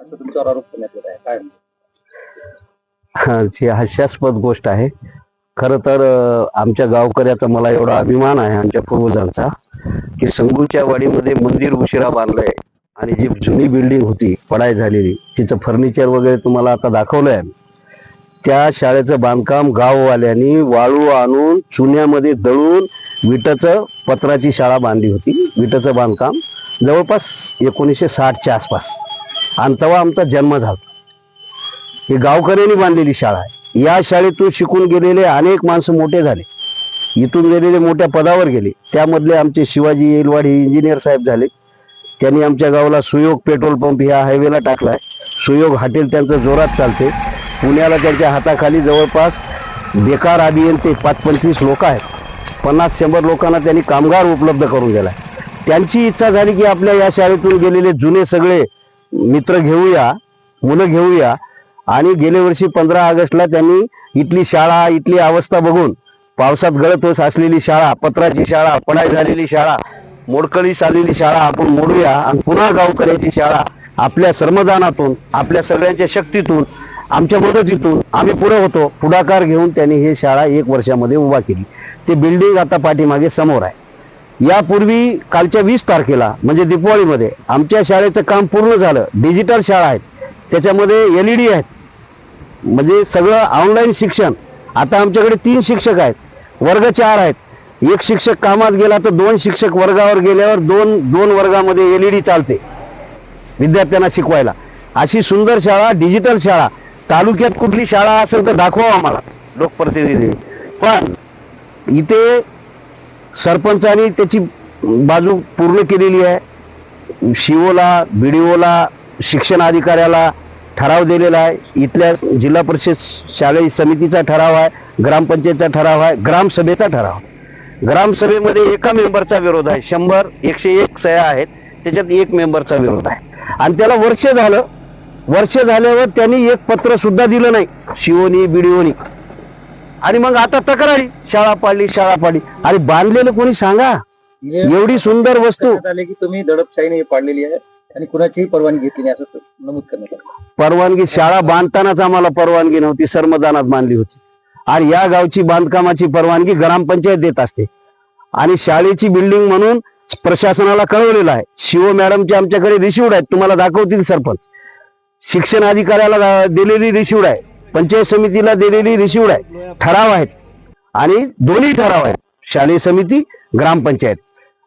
असं तुमच्यावर आरोप करण्यात येत आहे. काय जी हास्यास्पद गोष्ट आहे. खरं तर आमच्या गावकऱ्याचा मला एवढा अभिमान आहे आमच्या पूर्वजांचा की संगूच्या वाडीमध्ये मंदिर उशिरा बांधलंय आणि जी जुनी बिल्डिंग होती पडाय झालेली तिचं फर्निचर वगैरे तुम्हाला आता दाखवलंय त्या शाळेचं बांधकाम गाववाल्यांनी वाळू आणून चुन्यामध्ये दळून विटाचं पत्राची शाळा बांधली होती. विटाचं बांधकाम जवळपास एकोणीसशे साठच्या आसपास. आणि तेव्हा आमचा जन्म झाला. ही गावकऱ्यांनी बांधलेली शाळा आहे. या शाळेतून शिकून गेलेले अनेक माणसं मोठे झाले. इथून गेलेले मोठ्या पदावर गेले. त्यामधले आमचे शिवाजी येलवाडी इंजिनियर साहेब झाले. त्यांनी आमच्या गावाला सुयोग पेट्रोल पंप ह्या हायवेला टाकला आहे सुयोग हॉटेल त्यांचं जोरात चालते. पुण्याला त्यांच्या हाताखाली जवळपास बेकार अभियंते पाच पंचवीस लोक आहेत. पन्नास शंभर लोकांना त्यांनी कामगार उपलब्ध करून दिला त्यांची इच्छा झाली की आपल्या या शाळेतून गेलेले जुने सगळे मित्र घेऊया मुलं घेऊया. आणि गेल्या वर्षी पंधरा ऑगस्टला त्यांनी इथली शाळा इथली अवस्था बघून पावसात गळत होत असलेली शाळा पत्राची शाळा पडाई झालेली शाळा मोडकळीस आलेली शाळा आपण मोडूया आणि पुन्हा गावकऱ्याची शाळा आपल्या श्रमदानातून आपल्या सगळ्यांच्या शक्तीतून आमच्या मदतीतून आम्ही पुढे होतो. पुढाकार घेऊन त्यांनी ही शाळा एक वर्षामध्ये उभा केली. ते बिल्डिंग आता पाठीमागे समोर आहे. यापूर्वी कालच्या वीस तारखेला म्हणजे दीपावळीमध्ये आमच्या शाळेचं काम पूर्ण झालं. डिजिटल शाळा आहेत. त्याच्यामध्ये एल ई डी आहेत. म्हणजे सगळं ऑनलाईन शिक्षण. आता आमच्याकडे तीन शिक्षक आहेत. वर्ग चार आहेत. एक शिक्षक कामात गेला तर दोन शिक्षक वर्गावर गेल्यावर दोन दोन वर्गामध्ये एल ई डी चालते. विद्यार्थ्यांना शिकवायला. अशी सुंदर शाळा डिजिटल शाळा. तालुक्यात कुठली शाळा असेल तर दाखवा आम्हाला. लोकप्रतिनिधी. पण इथे सरपंचाने त्याची बाजू पूर्ण केलेली आहे. शिओला बी डी ओला शिक्षण अधिकाऱ्याला ठराव दिलेला आहे. इथल्या जिल्हा परिषद शालेय समितीचा ठराव आहे ग्रामपंचायतचा ठराव आहे ग्रामसभेचा ठराव. ग्रामसभेमध्ये एका मेंबरचा विरोध आहे. शंभर एकशे एक सह्या आहेत. त्याच्यात एक मेंबरचा विरोध आहे. आणि त्याला वर्ष झालं. वर्ष झाल्यावर त्यांनी एक पत्र सुद्धा दिलं नाही. शिवोनी बिडिओनी. आणि मग आता तक्रारी. शाळा पाडली शाळा पाडली. अरे बांधलेलं कोणी सांगा? एवढी सुंदर वस्तू. आले की तुम्ही दडपशाहीने पाडलेली आहे आणि कुणाचीही परवानगी घेतली नाही असं नमूद करण्यात आलं. परवानगी शाळा बांधतानाच आम्हाला परवानगी नव्हती सर्मदानात बांधली होती. आणि या गावची बांधकामाची परवानगी ग्रामपंचायत देत असते. आणि शाळेची बिल्डिंग म्हणून प्रशासनाला कळवलेलं आहे. शिव मॅडमचे आमच्याकडे रिसिवड आहेत तुम्हाला दाखवतील सरपंच. शिक्षण अधिकाऱ्याला दिलेली रिसिवड आहे. पंचायत समितीला दिलेली रिसिवड आहे ठराव आहेत. आणि दोन्ही ठराव आहेत. शालेय समिती ग्रामपंचायत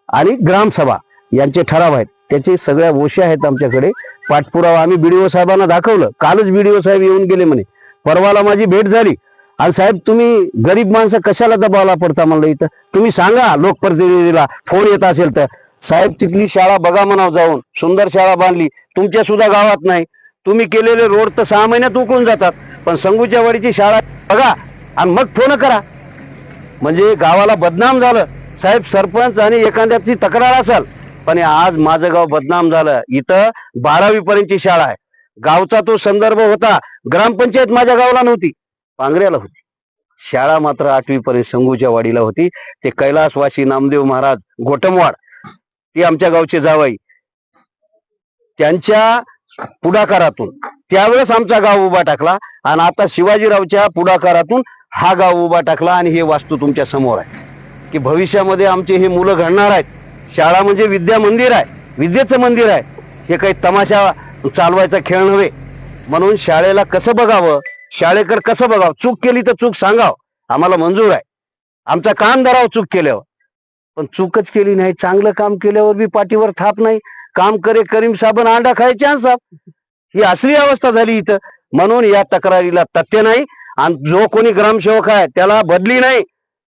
आणि ग्रामसभा यांचे ठराव आहेत. त्याचे सगळ्या ओशी आहेत आमच्याकडे. पाठपुरावा आम्ही बीडीओ साहेबांना दाखवलं. कालच बीडीओ साहेब येऊन गेले म्हणे. परवाला माझी भेट झाली. आणि साहेब तुम्ही गरीब माणसं कशाला दबावला पडता म्हणलं इथं? तुम्ही सांगा लोकप्रतिनिधीला फोन येत असेल तर. साहेब तिथली शाळा बघा म्हणाव जाऊन. सुंदर शाळा बांधली. तुमच्या सुद्धा गावात नाही. तुम्ही केलेले रोड तर सहा महिन्यात उकळून जातात पण संगूच्या वाडीची शाळा बघा आणि मग फोन करा. म्हणजे गावाला बदनाम झालं. साहेब सरपंच आणि एखाद्याची तक्रार असेल पण आज माझं गाव बदनाम झालं. इथं बारावी पर्यंतची शाळा आहे. गावचा तो संदर्भ होता. ग्रामपंचायत माझ्या गावाला नव्हती. पांगऱ्याला होती. शाळा मात्र आठवी पर्यंत संगूच्या वाडीला होती. ते कैलासवासी नामदेव महाराज गोटमवाड ती आमच्या गावचे जावाई. त्यांच्या पुढाकारातून. त्यावेळेस आमचा गाव उभा टाकला आणि आता शिवाजीरावच्या पुढाकारातून हा गाव उभा टाकला आणि हे वास्तू तुमच्यासमोर आहे. की भविष्यामध्ये आमचे हे मुलं घडणार आहेत. शाळा म्हणजे विद्या मंदिर आहे. विद्येचं मंदिर आहे. हे काही तमाशा चालवायचा खेळ नव्हे. म्हणून शाळेला कसं बघावं? शाळेकर कसं बघावं? चूक केली तर चूक सांगाव. आम्हाला मंजूर आहे. आमचा काम धराव चूक केल्यावर. पण चूकच केली नाही. चांगलं काम केल्यावर बी पाठीवर थाप नाही. काम करे करीम साबण अंडा खायचे आणसाब ही असली अवस्था झाली इथं. म्हणून या तक्रारीला तथ्य नाही. आणि जो कोणी ग्रामसेवक आहे त्याला बदली नाही.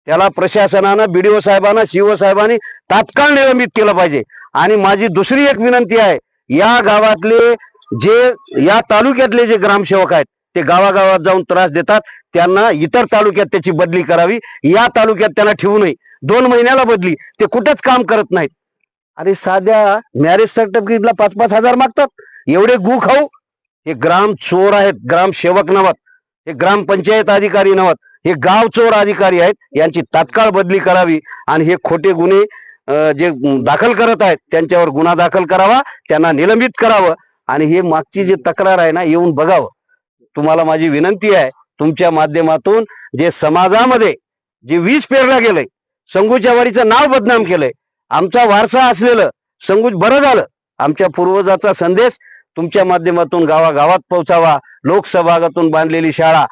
त्याला प्रशासनानं बीडीओ साहेबांना सीओ साहेबांनी तात्काळ निलंबित केलं पाहिजे. आणि माझी दुसरी एक विनंती आहे या गावातले जे या तालुक्यातले जे ग्रामसेवक आहेत ते गावागावात जाऊन त्रास देतात. त्यांना इतर तालुक्यात त्याची बदली करावी. या तालुक्यात त्यांना ठेवू नये. दोन महिन्याला बदली. ते कुठंच काम करत नाहीत. अरे साध्या मॅरेज सर्टिफिकेटला पाच पाच हजार मागतात. एवढे गु खाऊ. हे ग्राम चोर आहेत. ग्राम सेवक नवत हे ग्रामपंचायत अधिकारी नावात हे गाव चोर अधिकारी आहेत. यांची तात्काळ बदली करावी आणि हे खोटे गुन्हे अं, जे दाखल करत आहेत त्यांच्यावर गुन्हा दाखल करावा त्यांना निलंबित करावं आणि हे मागची जी तक्रार आहे ना येऊन बघावं. तुम्हाला माझी विनंती आहे तुमच्या माध्यमातून जे समाजामध्ये जे वीज पेरला गेलंय संगूच्या वाडीचं नाव बदनाम केलंय आमचा वारसा असलेलं संगूज बरं झालं. आमच्या पूर्वजाचा संदेश तुमच्या माध्यमातून गावागावात पोहोचावा. लोकसभागातून बांधलेली शाळा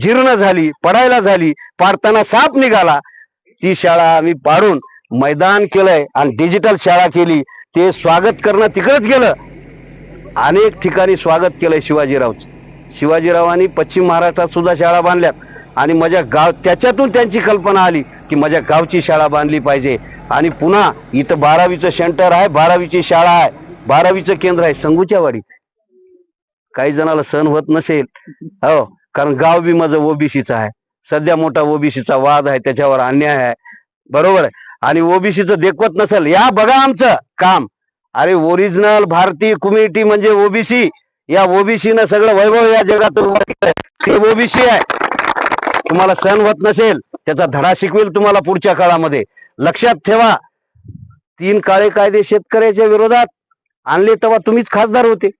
जीर्ण झाली पडायला झाली पाडताना साप निघाला. ती शाळा आम्ही पाडून मैदान केलंय आणि डिजिटल शाळा केली. ते स्वागत करणं तिकडंच गेलं. अनेक ठिकाणी स्वागत केलंय शिवाजीरावचं. शिवाजीरावांनी पश्चिम महाराष्ट्रात सुद्धा शाळा बांधल्यात. आणि माझ्या गाव त्याच्यातून त्यांची कल्पना आली. की माझ्या गावची शाळा बांधली पाहिजे. आणि पुन्हा इथं बारावीचं सेंटर आहे बारावीची शाळा आहे बारावीचं केंद्र आहे संगूच्या वाडीत काही जणाला सण होत नसेल हो कारण गाव बी माझं ओबीसीचं आहे. सध्या मोठा ओबीसीचा वाद आहे त्याच्यावर अन्याय आहे. बरोबर आहे? आणि ओबीसीचं देखवत नसेल या बघा आमचं काम. अरे ओरिजिनल भारतीय कम्युनिटी म्हणजे ओबीसी. या ओबीसी न सगळं वैभव या जगातून ते ओबीसी आहे. तुम्हाला सहन होत नसेल त्याचा धडा शिकवेल तुम्हाला पुढच्या काळामध्ये. लक्षात ठेवा तीन काळे कायदे शेतकऱ्याच्या विरोधात आणले तेव्हा तुम्हीच खासदार होते.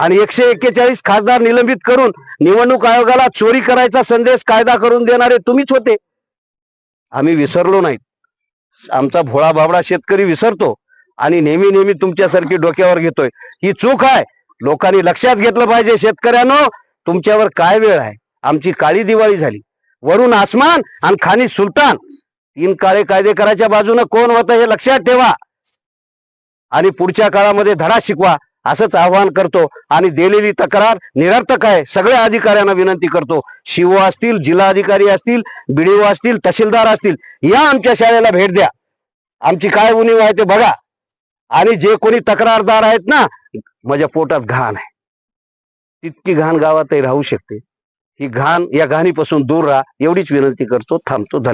आणि एकशे एक्केचाळीस खासदार निलंबित करून निवडणूक आयोगाला चोरी करायचा संदेश कायदा करून देणारे तुम्हीच होते. आम्ही विसरलो नाही आमचा भोळा बाबडा शेतकरी विसरतो आणि नेहमी नेहमी तुमच्यासारखी डोक्यावर घेतोय. ही चूक आहे. लोकांनी लक्षात घेतलं पाहिजे शेतकऱ्यांना. तुमच्यावर काय वेळ आहे? आमची काळी दिवाळी झाली. वरून आसमान आणि खानी सुलतान. तीन काळे कायदे करायच्या बाजूनं कोण होतं हे लक्षात ठेवा. आणि पुढच्या काळामध्ये धडा शिकवा असंच आवाहन करतो. आणि दिलेली तक्रार निरर्थक आहे. सगळ्या अधिकाऱ्यांना विनंती करतो. शिवो असतील जिल्हा अधिकारी असतील बीडीओ असतील तहसीलदार असतील या आमच्या शाळेला भेट द्या. आमची काय उणीव आहे ते बघा. आणि जे कोणी तक्रारदार आहेत ना माझ्या पोटात घाण आहे. तितकी घाण गावातही राहू शकते. ही घाण या घाणीपासून दूर राहा एवढीच विनंती करतो थांबतो. धन्यवाद.